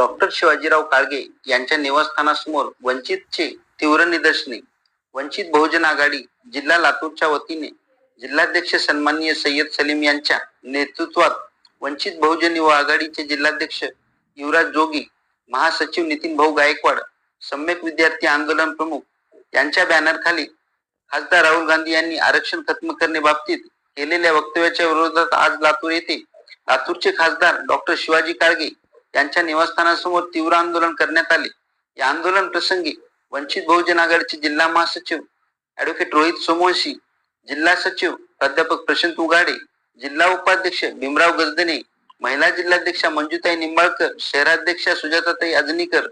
Doctor Shivajirao Kalge यांच्या निवासस्थानासमोर वंचितचे तीव्र निदर्शने वंचित बहुजन आघाडी जिल्हा लातूरच्या वतीने जिल्हाध्यक्ष सन्माननीय सय्यद सलीम यांच्या नेतृत्वात वंचित बहुजन युवा आघाडीचे जिल्हाध्यक्ष युवराज जोगी महासचिव नितीन भाऊ गायकवाड सम्यक विद्यार्थी आंदोलन प्रमुख यांच्या बॅनर खाली खासदार राहुल गांधी यांनी आरक्षण खत्म करण्याबाबतीत केलेल्या वक्तव्याच्या विरोधात आज लातूर येथे लातूरचे खासदार डॉक्टर शिवाजी काळगे यांच्या निवासस्थानासमोर तीव्र आंदोलन करण्यात आले. या आंदोलन प्रसंगी वंचित बहुजन आघाडीचे जिल्हा महासचिव ऍडव्होकेट रोहित सोमवंशी जिल्हा सचिव प्राध्यापक प्रशांत उगाडे जिल्हा उपाध्यक्ष भीमराव गजदने महिला जिल्हाध्यक्षा मंजुताई निंबाळकर शहराध्यक्षा सुजाताताई अजनीकर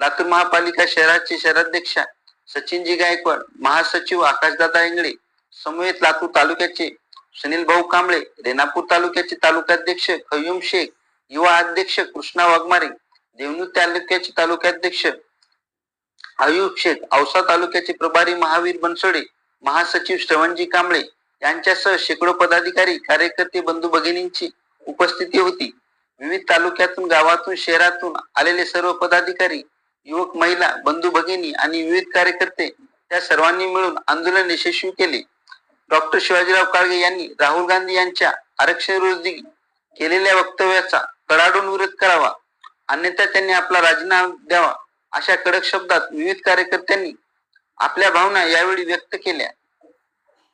लातूर महापालिका शहराचे शहराध्यक्षा सचिनजी गायकवाड महासचिव आकाशदादा इंगळे समवेत लातूर तालुक्याचे सुनील भाऊ कांबळे रेणापूर तालुक्याचे तालुकाध्यक्ष खय्यूम शेख युवा अध्यक्ष कृष्णा वाघमारे देवणी तालुक्याचे तालुकाध्यक्ष आयुष शेख औसा तालुक्याचे प्रभारी महावीर बनसोडे महासचिव श्रवणजी कांबळे यांच्यासह शेकडो पदाधिकारी कार्यकर्ते बंधू भगिनींची उपस्थिती होती. विविध तालुक्यातून गावातून शहरातून आलेले सर्व पदाधिकारी युवक महिला बंधू भगिनी आणि विविध कार्यकर्ते त्या सर्वांनी मिळून आंदोलन यशस्वी केले. डॉक्टर शिवाजीराव काळगे यांनी राहुल गांधी यांच्या आरक्षण विरोधी केलेल्या वक्तव्याचा कडाडून विरोध करावा. अन्यथा त्यांनी आपला राजीनामा द्यावा. अशा कडक शब्दात विविध कार्यकर्त्यांनी आपल्या भावना यावेळी व्यक्त केल्या.